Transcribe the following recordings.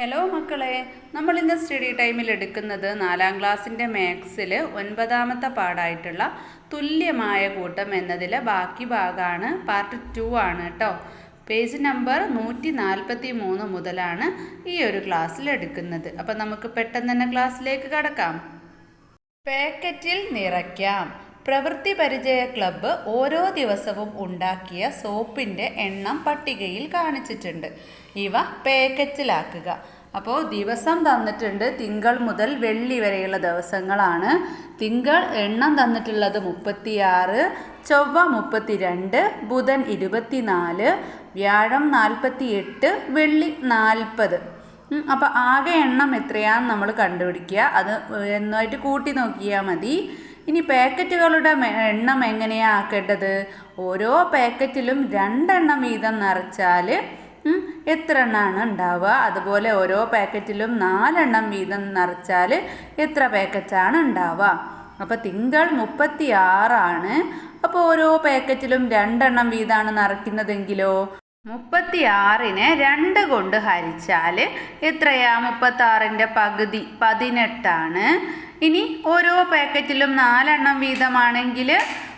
Hello മക്കളെ നമ്മൾ ഇന്ന് സ്റ്റഡി ടൈമിൽ എടുക്കുന്നത് നാലാം ക്ലാസ്സിന്റെ മാത്സിൽ ഒൻപതാമത്തെ പാടായിട്ടുള്ള തുല്യമായ കൂട്ടം എന്നതിലെ ബാക്കി ഭാഗമാണ് പാർട്ട് ടു ആണ് കേട്ടോ. പേജ് നമ്പർ നൂറ്റി നാൽപ്പത്തി മൂന്ന് മുതലാണ് ഈ ഒരു ക്ലാസ്സിൽ എടുക്കുന്നത്. അപ്പം നമുക്ക് പെട്ടെന്ന് തന്നെ ക്ലാസ്സിലേക്ക് കടക്കാം. പാക്കറ്റിൽ നിറയ്ക്കാം. പ്രവൃത്തി പരിചയ ക്ലബ്ബ് ഓരോ ദിവസവും ഉണ്ടാക്കിയ സോപ്പിന്റെ എണ്ണം പട്ടികയിൽ കാണിച്ചിട്ടുണ്ട്. ഇവ പാക്കറ്റിലാക്കുക. അപ്പോൾ ദിവസം തന്നിട്ടുണ്ട് തിങ്കൾ മുതൽ വെള്ളി വരെയുള്ള ദിവസങ്ങളാണ്. തിങ്കൾ എണ്ണം തന്നിട്ടുള്ളത് മുപ്പത്തിയാറ് ചൊവ്വ മുപ്പത്തിരണ്ട് ബുധൻ ഇരുപത്തിനാല് വ്യാഴം നാൽപ്പത്തി എട്ട് വെള്ളി നാൽപ്പത്. അപ്പോൾ ആകെ എണ്ണം എത്രയാണെന്ന് നമ്മൾ കണ്ടുപിടിക്കുക. അത് എന്നായിട്ട് കൂട്ടി നോക്കിയാൽ മതി. ഇനി പാക്കറ്റുകളുടെ എണ്ണം എങ്ങനെയാണ് ആക്കേണ്ടത്? ഓരോ പാക്കറ്റിലും രണ്ടെണ്ണം വീതം നിറച്ചാൽ എത്ര എണ്ണമാണ് ഉണ്ടാവുക? അതുപോലെ ഓരോ പാക്കറ്റിലും നാലെണ്ണം വീതം നിറച്ചാൽ എത്ര പാക്കറ്റാണ് ഉണ്ടാവുക? അപ്പോൾ തിങ്കൾ മുപ്പത്തി ആറാണ് അപ്പോൾ ഓരോ പാക്കറ്റിലും രണ്ടെണ്ണം വീതമാണ് നിറയ്ക്കുന്നതെങ്കിലോ? മുപ്പത്തി ആറിനെ രണ്ട് കൊണ്ട് ഹരിച്ചാൽ എത്രയാ? മുപ്പത്തി ആറിന്റെ പകുതി പതിനെട്ടാണ്. ഇനി ഓരോ പാക്കറ്റിലും നാലെണ്ണം വീതമാണെങ്കിൽ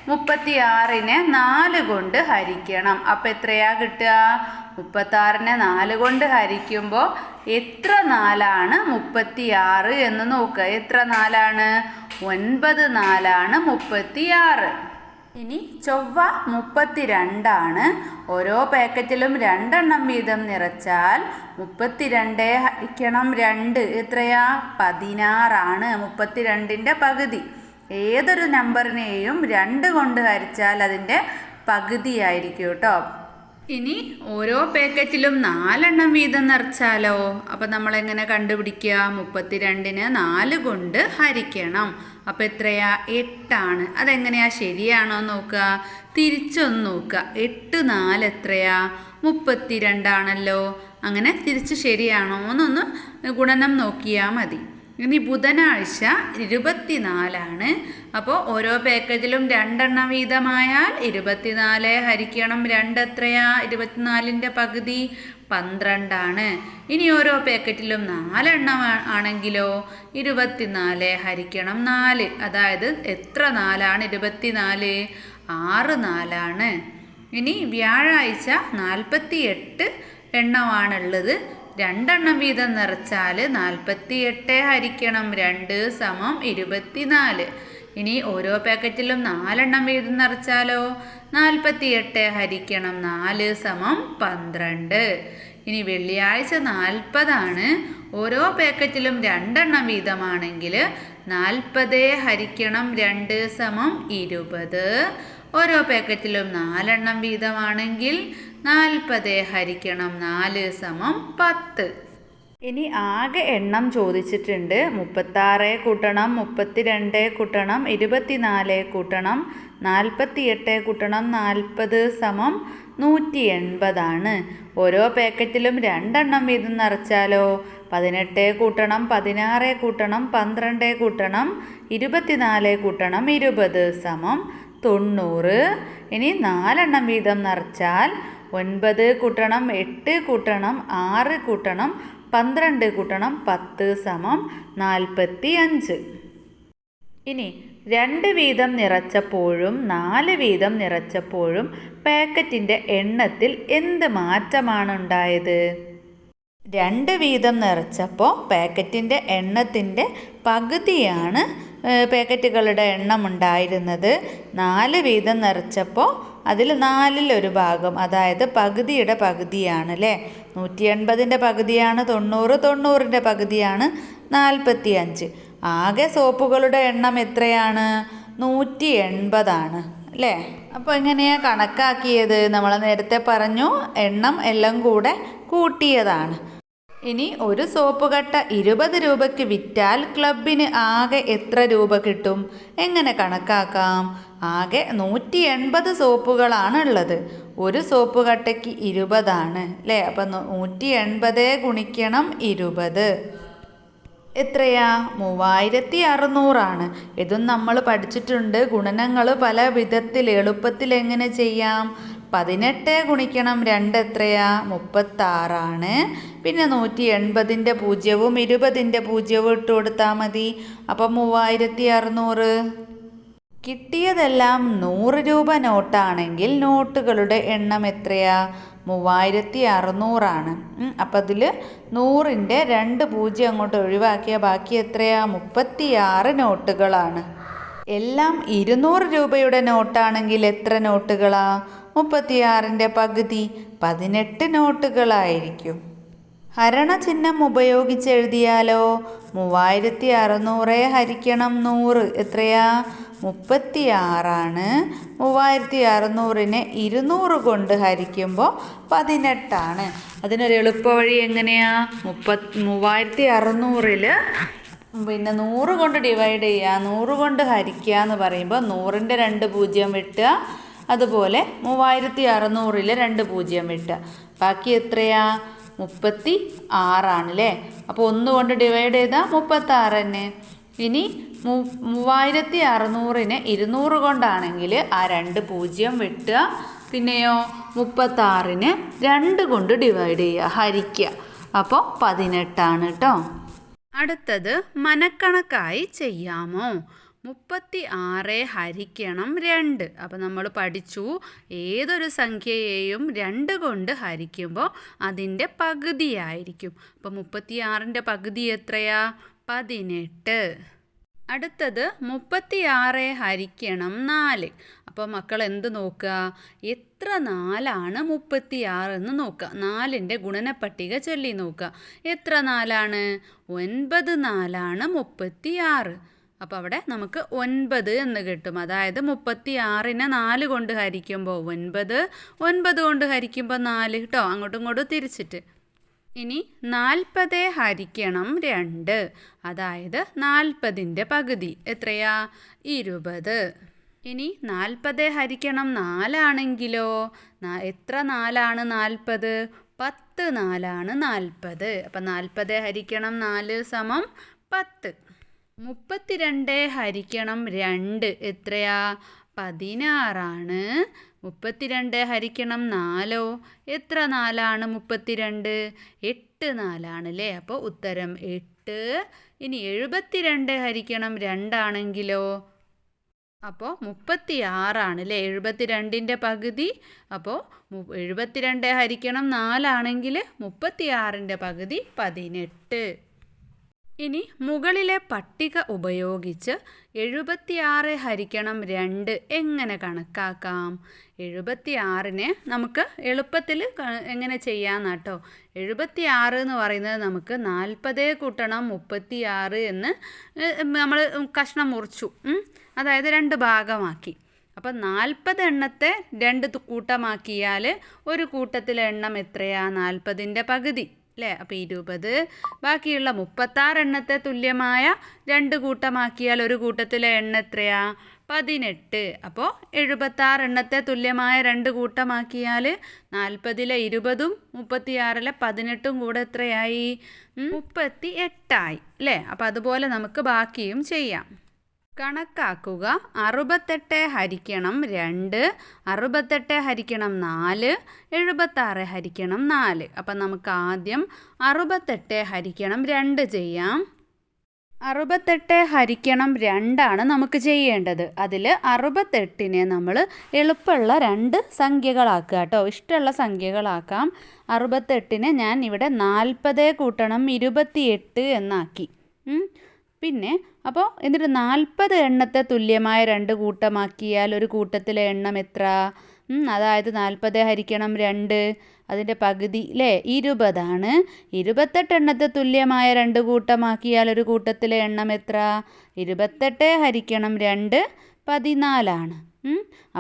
മുപ്പത്തി ആറിനെ നാല് കൊണ്ട് ഹരിക്കണം. അപ്പം എത്രയാ കിട്ടുക? മുപ്പത്താറിനെ നാല് കൊണ്ട് ഹരിക്കുമ്പോൾ എത്ര നാലാണ് മുപ്പത്തി ആറ് എന്ന് നോക്കുക എത്ര നാലാണ്? ഒൻപത് നാലാണ് മുപ്പത്തി ആറ് ഇനി ചൊവ്വ മുപ്പത്തിരണ്ടാണ്. ഓരോ പാക്കറ്റിലും രണ്ടെണ്ണം വീതം നിറച്ചാൽ മുപ്പത്തിരണ്ട് ഹരിക്കണം രണ്ട്. എത്രയാ? പതിനാറാണ് മുപ്പത്തിരണ്ടിന്റെ പകുതി. ഏതൊരു നമ്പറിനെയും രണ്ട് കൊണ്ട് ഹരിച്ചാൽ അതിന്റെ പകുതിയായിരിക്കും കേട്ടോ. ഇനി ഓരോ പാക്കറ്റിലും നാലെണ്ണം വീതം നിറച്ചാലോ? അപ്പം നമ്മൾ എങ്ങനെ കണ്ടുപിടിക്കുക? മുപ്പത്തിരണ്ടിന് നാല് കൊണ്ട് ഹരിക്കണം. അപ്പം എത്രയാ? എട്ടാണ്. അതെങ്ങനെയാ? ശരിയാണോ നോക്കുക. തിരിച്ചൊന്ന് നോക്കുക. എട്ട് നാല് എത്രയാ? മുപ്പത്തിരണ്ടാണല്ലോ. അങ്ങനെ തിരിച്ച് ശരിയാണോ എന്നൊന്ന് ഗുണനം നോക്കിയാൽ മതി. ഇനി ബുധനാഴ്ച ഇരുപത്തിനാലാണ്. അപ്പോൾ ഓരോ പാക്കേജിലും രണ്ടെണ്ണം വീതമായാൽ ഇരുപത്തിനാല് ഹരിക്കണം രണ്ട് എത്രയാ ഇരുപത്തിനാലിന്റെ പകുതി പന്ത്രണ്ടാണ്. ഇനി ഓരോ പാക്കറ്റിലും നാലെണ്ണം ആണെങ്കിലോ ഇരുപത്തിനാല് ഹരിക്കണം നാല്. അതായത് എത്ര നാലാണ്? ഇരുപത്തിനാല് ആറ് നാലാണ്. ഇനി വ്യാഴാഴ്ച നാൽപ്പത്തി എട്ട് എണ്ണമാണുള്ളത്. രണ്ടെണ്ണം വീതം നിറച്ചാൽ നാൽപ്പത്തി എട്ട് ഹരിക്കണം രണ്ട് സമം ഇരുപത്തിനാല്. ഇനി ഓരോ പാക്കറ്റിലും നാലെണ്ണം വീതം നിറച്ചാലോ? നാൽപ്പത്തി എട്ട് ഹരിക്കണം നാല് സമം പന്ത്രണ്ട്. ഇനി വെള്ളിയാഴ്ച നാൽപ്പതാണ് ഓരോ പാക്കറ്റിലും രണ്ടെണ്ണം വീതമാണെങ്കിൽ നാൽപ്പത് ഹരിക്കണം രണ്ട് സമം ഇരുപത്. ഓരോ പാക്കറ്റിലും നാലെണ്ണം വീതമാണെങ്കിൽ നാൽപ്പത് ഹരിക്കണം നാല് സമം പത്ത്. ഇനി ആകെ എണ്ണം ചോദിച്ചിട്ടുണ്ട്. മുപ്പത്താറ് കൂട്ടണം മുപ്പത്തിരണ്ട് കൂട്ടണം ഇരുപത്തിനാല് കൂട്ടണം നാൽപ്പത്തിയെട്ട് കൂട്ടണം നാൽപ്പത് സമം നൂറ്റി എൺപതാണ് ഓരോ പാക്കറ്റിലും രണ്ടെണ്ണം വീതം നിറച്ചാലോ? പതിനെട്ട് കൂട്ടണം പതിനാറ് കൂട്ടണം പന്ത്രണ്ട് കൂട്ടണം ഇരുപത്തിനാല് കൂട്ടണം ഇരുപത് സമം തൊണ്ണൂറ്. ഇനി നാലെണ്ണം വീതം നിറച്ചാൽ ഒൻപത് കൂട്ടണം എട്ട് കൂട്ടണം ആറ് കൂട്ടണം പന്ത്രണ്ട് കൂട്ടണം പത്ത് സമം നാൽപ്പത്തി അഞ്ച് ഇനി രണ്ട് വീതം നിറച്ചപ്പോഴും നാല് വീതം നിറച്ചപ്പോഴും പാക്കറ്റിന്റെ എണ്ണത്തിൽ എന്ത് മാറ്റമാണ് ഉണ്ടായത്? രണ്ട് വീതം നിറച്ചപ്പോൾ പാക്കറ്റിന്റെ എണ്ണത്തിന്റെ പകുതിയാണ് പാക്കറ്റുകളുടെ എണ്ണം ഉണ്ടായിരുന്നത്. നാല് വീതം നിറച്ചപ്പോൾ അതിൽ നാലിലൊരു ഭാഗം അതായത് പകുതിയുടെ പകുതിയാണ് അല്ലേ? നൂറ്റി എൺപതിന്റെ പകുതിയാണ് തൊണ്ണൂറ് തൊണ്ണൂറിന്റെ പകുതിയാണ് നാൽപ്പത്തി അഞ്ച് ആകെ സോപ്പുകളുടെ എണ്ണം എത്രയാണ്? നൂറ്റി എൺപതാണ് അല്ലേ? അപ്പോൾ എങ്ങനെയാണ് കണക്കാക്കിയത്? നമ്മൾ നേരത്തെ പറഞ്ഞു എണ്ണം എല്ലാം കൂടെ കൂട്ടിയതാണ്. ഇനി ഒരു സോപ്പ് കട്ട ഇരുപത് രൂപയ്ക്ക് വിറ്റാൽ ക്ലബിന് ആകെ എത്ര രൂപ കിട്ടും? എങ്ങനെ കണക്കാക്കാം? ആകെ നൂറ്റി എൺപത് സോപ്പുകളാണ് ഉള്ളത് ഒരു സോപ്പ് കട്ടയ്ക്ക് ഇരുപതാണ് അല്ലേ അപ്പം നൂറ്റി എൺപത് ഗുണിക്കണം ഇരുപത്. എത്രയാ? മൂവായിരത്തി അറുന്നൂറാണ് ഇതും നമ്മൾ പഠിച്ചിട്ടുണ്ട്. ഗുണനങ്ങൾ പല വിധത്തിൽ എളുപ്പത്തിൽ എങ്ങനെ ചെയ്യാം? പതിനെട്ട് ഗുണിക്കണം രണ്ട് എത്രയാ? മുപ്പത്താറാണ്. പിന്നെ നൂറ്റി എൺപതിന്റെ പൂജ്യവും ഇരുപതിന്റെ പൂജ്യവും ഇട്ട് കൊടുത്താൽ മതി. അപ്പം മൂവായിരത്തി അറുന്നൂറ് കിട്ടിയതെല്ലാം നൂറ് രൂപ നോട്ടാണെങ്കിൽ നോട്ടുകളുടെ എണ്ണം എത്രയാ? മൂവായിരത്തി അറുന്നൂറാണ് അപ്പം അതിൽ നൂറിന്റെ രണ്ട് പൂജ്യം അങ്ങോട്ട് ഒഴിവാക്കിയ ബാക്കി എത്രയാ? മുപ്പത്തിയാറ് നോട്ടുകളാണ്. എല്ലാം ഇരുന്നൂറ് രൂപയുടെ നോട്ടാണെങ്കിൽ എത്ര നോട്ടുകളാ? മുപ്പത്തിയാറിന്റെ പകുതി പതിനെട്ട് നോട്ടുകളായിരിക്കും. ഹരണചിഹ്നം ഉപയോഗിച്ച് എഴുതിയാലോ? മൂവായിരത്തി അറുന്നൂറെ ഹരിക്കണം നൂറ്. എത്രയാ? മുപ്പത്തി ആറാണ് മൂവായിരത്തി അറുന്നൂറിനെ ഇരുന്നൂറ് കൊണ്ട് ഹരിക്കുമ്പോൾ പതിനെട്ടാണ്. അതിനൊരു എളുപ്പവഴി എങ്ങനെയാ? മുപ്പത് മൂവായിരത്തി അറുന്നൂറിൽ പിന്നെ നൂറ് കൊണ്ട് ഡിവൈഡ് ചെയ്യുക നൂറ് കൊണ്ട് ഹരിക്കുക എന്ന് പറയുമ്പോൾ നൂറിന്റെ രണ്ട് പൂജ്യം വിട്ടുക. അതുപോലെ മൂവായിരത്തി അറുന്നൂറിൽ രണ്ട് പൂജ്യം വിട്ടുക. ബാക്കി എത്രയാ? മുപ്പത്തി ആറാണല്ലേ അപ്പോൾ ഒന്ന് കൊണ്ട് ഡിവൈഡ് ചെയ്താൽ മുപ്പത്താറ് തന്നെ ഇനി മൂ മൂവായിരത്തി അറുന്നൂറിന് ഇരുന്നൂറ് കൊണ്ടാണെങ്കിൽ ആ രണ്ട് പൂജ്യം വെട്ടുക. പിന്നെയോ മുപ്പത്താറിന് രണ്ട് കൊണ്ട് ഡിവൈഡ് ചെയ്യുക ഹരിക്കുക. അപ്പോൾ പതിനെട്ടാണ് കേട്ടോ അടുത്തത് മനക്കണക്കായി ചെയ്യാമോ? മുപ്പത്തി ആറ് ഹരിക്കണം രണ്ട്. അപ്പോൾ നമ്മൾ പഠിച്ചു ഏതൊരു സംഖ്യയെയും രണ്ട് കൊണ്ട് ഹരിക്കുമ്പോൾ അതിന്റെ പകുതിയായിരിക്കും. അപ്പോൾ മുപ്പത്തി ആറിന്റെ പകുതി എത്രയാ? പതിനെട്ട്. അടുത്തത് മുപ്പത്തിയാറ് ഹരിക്കണം നാല്. അപ്പോൾ മക്കൾ എന്ത് നോക്കുക എത്ര നാലാണ് മുപ്പത്തിയാറ് എന്ന് നോക്കുക നാലിന്റെ ഗുണനപ്പട്ടിക ചൊല്ലി നോക്കുക എത്ര നാലാണ്? ഒൻപത് നാലാണ് മുപ്പത്തിയാറ്. അപ്പോൾ അവിടെ നമുക്ക് ഒൻപത് എന്ന് കിട്ടും. അതായത് മുപ്പത്തി ആറിനെ നാല് കൊണ്ട് ഹരിക്കുമ്പോൾ ഒൻപത് ഒൻപത് കൊണ്ട് ഹരിക്കുമ്പോൾ നാല്. കേട്ടോ? അങ്ങോട്ടും ഇങ്ങോട്ടും തിരിച്ചിട്ട്. ഇനി നാൽപ്പത് ഹരിക്കണം രണ്ട്. അതായത് നാൽപ്പതിന്റെ പകുതി. എത്രയാ? ഇരുപത്. ഇനി നാൽപ്പത് ഹരിക്കണം നാലാണെങ്കിലോ? എത്ര നാലാണ് നാൽപ്പത്? പത്ത് നാലാണ് നാൽപ്പത്. അപ്പം നാൽപ്പത് ഹരിക്കണം നാല് സമം പത്ത്. മുപ്പത്തിരണ്ട് ഹരിക്കണം രണ്ട്. എത്രയാ? പതിനാറാണ്. മുപ്പത്തിരണ്ട് ഹരിക്കണം നാലോ. എത്ര നാലാണ് മുപ്പത്തിരണ്ട്? എട്ട് നാലാണ് അല്ലേ അപ്പോൾ ഉത്തരം എട്ട്. ഇനി എഴുപത്തിരണ്ട് ഹരിക്കണം രണ്ടാണെങ്കിലോ? അപ്പോൾ മുപ്പത്തി ആറാണ് അല്ലേ എഴുപത്തിരണ്ടിന്റെ പകുതി. അപ്പോൾ എഴുപത്തിരണ്ട് ഹരിക്കണം നാലാണെങ്കിൽ മുപ്പത്തി ആറിന്റെ പകുതി പതിനെട്ട്. ഇനി മുകളിലെ പട്ടിക ഉപയോഗിച്ച് എഴുപത്തിയാറ് ഹരിക്കണം രണ്ട് എങ്ങനെ കണക്കാക്കാം? എഴുപത്തിയാറിനെ നമുക്ക് എളുപ്പത്തിൽ എങ്ങനെ ചെയ്യാമെന്നാട്ടോ എഴുപത്തിയാറ് എന്ന് പറയുന്നത് നമുക്ക് നാൽപ്പത് കൂട്ടണം മുപ്പത്തിയാറ് എന്ന് നമ്മൾ കഷ്ണം മുറിച്ചു അതായത് രണ്ട് ഭാഗമാക്കി. അപ്പം നാൽപ്പത് എണ്ണത്തെ രണ്ട് കൂട്ടമാക്കിയാൽ ഒരു കൂട്ടത്തിലെ എണ്ണം എത്രയാണ് നാൽപ്പതിന്റെ പകുതി. അല്ലേ? അപ്പോൾ ഇരുപത്. ബാക്കിയുള്ള മുപ്പത്താറ് എണ്ണത്തെ തുല്യമായ രണ്ട് കൂട്ടമാക്കിയാൽ ഒരു കൂട്ടത്തിലെ എണ്ണ എത്രയാ? പതിനെട്ട്. അപ്പോൾ എഴുപത്താറ് എണ്ണത്തെ തുല്യമായ രണ്ട് കൂട്ടമാക്കിയാൽ നാൽപ്പതിലെ ഇരുപതും മുപ്പത്തിയാറിലെ പതിനെട്ടും കൂടെ എത്രയായി? മുപ്പത്തി എട്ടായി അല്ലേ? അപ്പോൾ അതുപോലെ നമുക്ക് ബാക്കിയും ചെയ്യാം. കണക്കാക്കുക. അറുപത്തെട്ട് ഹരിക്കണം രണ്ട് അറുപത്തെട്ട് ഹരിക്കണം നാല് എഴുപത്താറ് ഹരിക്കണം നാല്. അപ്പം നമുക്ക് ആദ്യം അറുപത്തെട്ട് ഹരിക്കണം രണ്ട് ചെയ്യാം. അറുപത്തെട്ട് ഹരിക്കണം രണ്ടാണ് നമുക്ക് ചെയ്യേണ്ടത്. അതിൽ അറുപത്തെട്ടിനെ നമ്മൾ എളുപ്പമുള്ള രണ്ട് സംഖ്യകളാക്കുക കേട്ടോ. ഇഷ്ടമുള്ള സംഖ്യകളാക്കാം. അറുപത്തെട്ടിനെ ഞാൻ ഇവിടെ നാൽപ്പത് കൂട്ടണം ഇരുപത്തിയെട്ട് എന്നാക്കി. പിന്നെ അപ്പോൾ എന്നിട്ട് നാൽപ്പത് എണ്ണത്തെ തുല്യമായ രണ്ട് കൂട്ടമാക്കിയാൽ ഒരു കൂട്ടത്തിലെ എണ്ണം എത്ര? അതായത് നാൽപ്പത് ഹരിക്കണം രണ്ട് അതിന്റെ പകുതി അല്ലേ ഇരുപതാണ്. ഇരുപത്തെട്ട് എണ്ണത്തെ തുല്യമായ രണ്ട് കൂട്ടമാക്കിയാൽ ഒരു കൂട്ടത്തിലെ എണ്ണം എത്ര? ഇരുപത്തെട്ട് ഹരിക്കണം രണ്ട് പതിനാലാണ്.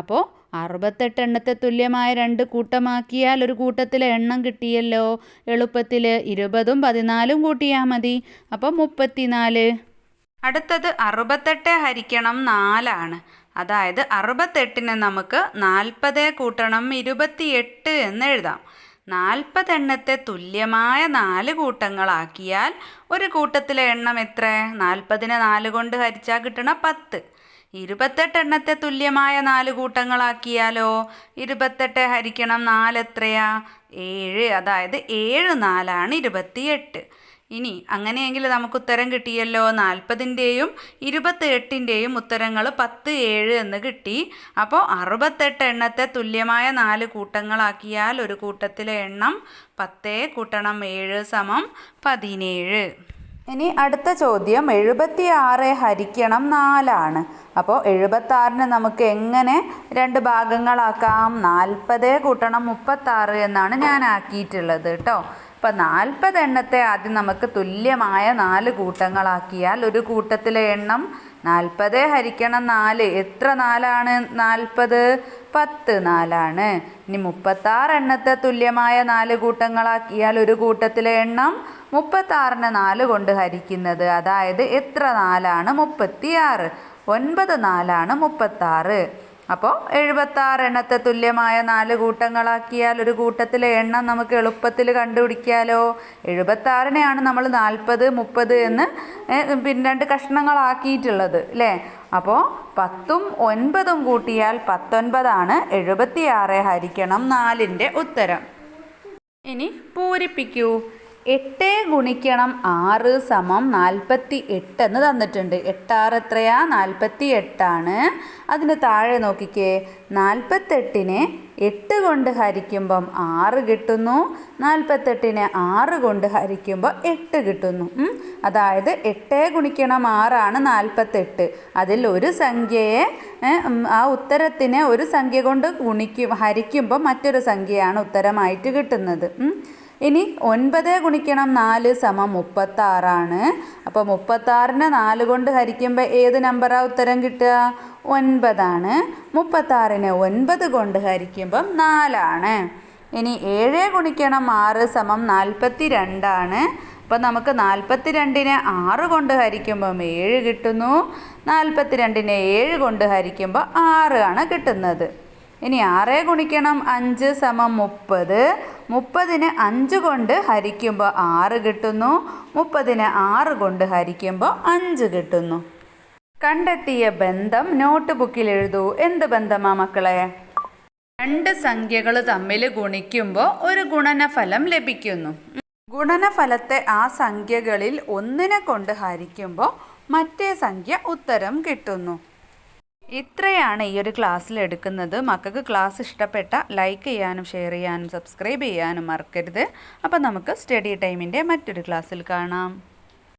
അപ്പോൾ അറുപത്തെട്ട് എണ്ണത്തെ തുല്യമായ രണ്ട് കൂട്ടമാക്കിയാൽ ഒരു കൂട്ടത്തിലെ എണ്ണം കിട്ടിയല്ലോ? എളുപ്പത്തിൽ ഇരുപതും പതിനാലും കൂട്ടിയാൽ മതി. അപ്പോൾ മുപ്പത്തിനാല്. അടുത്തത് അറുപത്തെട്ട് ഹരിക്കണം നാലാണ്. അതായത് അറുപത്തെട്ടിന് നമുക്ക് നാൽപ്പത് കൂട്ടണം ഇരുപത്തിയെട്ട് എന്ന് എഴുതാം. നാൽപ്പതെണ്ണത്തെ തുല്യമായ നാല് കൂട്ടങ്ങളാക്കിയാൽ ഒരു കൂട്ടത്തിലെ എണ്ണം എത്ര? നാൽപ്പതിനെ നാല് കൊണ്ട് ഹരിച്ചാൽ കിട്ടണ പത്ത്. ഇരുപത്തെട്ട് എണ്ണത്തെ തുല്യമായ നാല് കൂട്ടങ്ങളാക്കിയാലോ? ഇരുപത്തെട്ട് ഹരിക്കണം നാല് എത്രയാ ഏഴ് അതായത് ഏഴ് നാലാണ് ഇരുപത്തിയെട്ട്. ഇനി അങ്ങനെയെങ്കിൽ നമുക്ക് ഉത്തരം കിട്ടിയല്ലോ. നാൽപ്പതിന്റെയും ഇരുപത്തി എട്ടിന്റെയും ഉത്തരങ്ങൾ പത്ത് ഏഴ് എന്ന് കിട്ടി. അപ്പോൾ അറുപത്തെട്ട് എണ്ണത്തെ തുല്യമായ നാല് കൂട്ടങ്ങളാക്കിയാൽ ഒരു കൂട്ടത്തിലെ എണ്ണം പത്തേ കൂട്ടണം ഏഴ് സമം പതിനേഴ്. ഇനി അടുത്ത ചോദ്യം എഴുപത്തി ആറ് ഹരിക്കണം നാലാണ്. അപ്പോൾ എഴുപത്താറിന് നമുക്ക് എങ്ങനെ രണ്ട് ഭാഗങ്ങളാക്കാം? നാൽപ്പത് കൂട്ടണം മുപ്പത്താറ് എന്നാണ് ഞാൻ ആക്കിയിട്ടുള്ളത് കേട്ടോ. അപ്പം നാൽപ്പത് എണ്ണത്തെ ആദ്യം നമുക്ക് തുല്യമായ നാല് കൂട്ടങ്ങളാക്കിയാൽ ഒരു കൂട്ടത്തിലെ എണ്ണം നാൽപ്പത് ഹരിക്കണം നാല്. എത്ര നാലാണ്? നാൽപ്പത്. പത്ത് നാലാണ്. ഇനി മുപ്പത്താറ് എണ്ണത്തെ തുല്യമായ നാല് കൂട്ടങ്ങളാക്കിയാൽ ഒരു കൂട്ടത്തിലെ എണ്ണം മുപ്പത്താറിന് നാല് കൊണ്ട് ഹരിക്കുന്നത്. അതായത് എത്ര നാലാണ്? മുപ്പത്തിയാറ്. ഒൻപത് നാലാണ് മുപ്പത്താറ്. അപ്പോൾ എഴുപത്താറ് എണ്ണത്തെ തുല്യമായ നാല് കൂട്ടങ്ങളാക്കിയാൽ ഒരു കൂട്ടത്തിലെ എണ്ണം നമുക്ക് എളുപ്പത്തിൽ കണ്ടുപിടിക്കാലോ. എഴുപത്താറിനെയാണ് നമ്മൾ നാൽപ്പത് മുപ്പത് എന്ന് പിന്നെ രണ്ട് കഷ്ണങ്ങളാക്കിയിട്ടുള്ളത് അല്ലേ അപ്പോൾ പത്തും ഒൻപതും കൂട്ടിയാൽ പത്തൊൻപതാണ്. എഴുപത്തിയാറ് ഹരിക്കണം നാലിന്റെ ഉത്തരം. ഇനി പൂരിപ്പിക്കൂ. എട്ട് ഗുണിക്കണം ആറ് സമം നാൽപ്പത്തി എട്ട് എന്ന് തന്നിട്ടുണ്ട്. എട്ടാറ് എത്രയാ? നാൽപ്പത്തി എട്ടാണ് അതിന് താഴെ നോക്കിക്കേ. നാൽപ്പത്തെട്ടിനെ എട്ട് കൊണ്ട് ഹരിക്കുമ്പം ആറ് കിട്ടുന്നു. നാൽപ്പത്തെട്ടിനെ ആറ് കൊണ്ട് ഹരിക്കുമ്പോൾ എട്ട് കിട്ടുന്നു. അതായത് എട്ട് ഗുണിക്കണം ആറാണ് നാൽപ്പത്തെട്ട്. അതിൽ ഒരു സംഖ്യയെ ആ ഉത്തരത്തിനെ ഒരു സംഖ്യ കൊണ്ട് ഗുണിക്കും ഹരിക്കുമ്പോൾ മറ്റൊരു സംഖ്യയാണ് ഉത്തരമായിട്ട് കിട്ടുന്നത്. ഇനി ഒൻപത് ഗുണിക്കണം നാല് സമം മുപ്പത്താറാണ്. അപ്പോൾ മുപ്പത്താറിനെ നാല് കൊണ്ട് ഹരിക്കുമ്പോൾ ഏത് നമ്പറാണ് ഉത്തരം കിട്ടുക? ഒൻപതാണ്. മുപ്പത്താറിനെ ഒൻപത് കൊണ്ട് ഹരിക്കുമ്പം നാലാണ്. ഇനി ഏഴ് ഗുണിക്കണം ആറ് സമം നാൽപ്പത്തി രണ്ടാണ് അപ്പം നമുക്ക് നാൽപ്പത്തി രണ്ടിനെ ആറ് കൊണ്ട് ഹരിക്കുമ്പം ഏഴ് കിട്ടുന്നു. നാൽപ്പത്തി രണ്ടിനെ ഏഴ് കൊണ്ട് ഹരിക്കുമ്പോൾ ആറ് ആണ് കിട്ടുന്നത്. ഇനി ആറ് ഗുണിക്കണം അഞ്ച് സമം മുപ്പത്. മുപ്പതിന് അഞ്ച് കൊണ്ട് ഹരിക്കുമ്പോൾ ആറ് കിട്ടുന്നു. മുപ്പതിന് ആറ് കൊണ്ട് ഹരിക്കുമ്പോൾ അഞ്ച് കിട്ടുന്നു. കണ്ടെത്തിയ ബന്ധം നോട്ട് ബുക്കിൽ എഴുതൂ. എന്ത് ബന്ധമാ മക്കളെ? രണ്ട് സംഖ്യകൾ തമ്മിൽ ഗുണിക്കുമ്പോൾ ഒരു ഗുണനഫലം ലഭിക്കുന്നു. ഗുണനഫലത്തെ ആ സംഖ്യകളിൽ ഒന്നിനെ കൊണ്ട് ഹരിക്കുമ്പോൾ മറ്റേ സംഖ്യ ഉത്തരം കിട്ടുന്നു. ഇത്രയാണ് ഈ ഒരു ക്ലാസ്സിൽ എടുക്കുന്നത്. മക്കൾക്ക് ക്ലാസ് ഇഷ്ടപ്പെട്ട ലൈക്ക് ചെയ്യാനും ഷെയർ ചെയ്യാനും സബ്സ്ക്രൈബ് ചെയ്യാനും മറക്കരുത്. അപ്പോൾ നമുക്ക് സ്റ്റഡി ടൈമിന്റെ മറ്റൊരു ക്ലാസ്സിൽ കാണാം.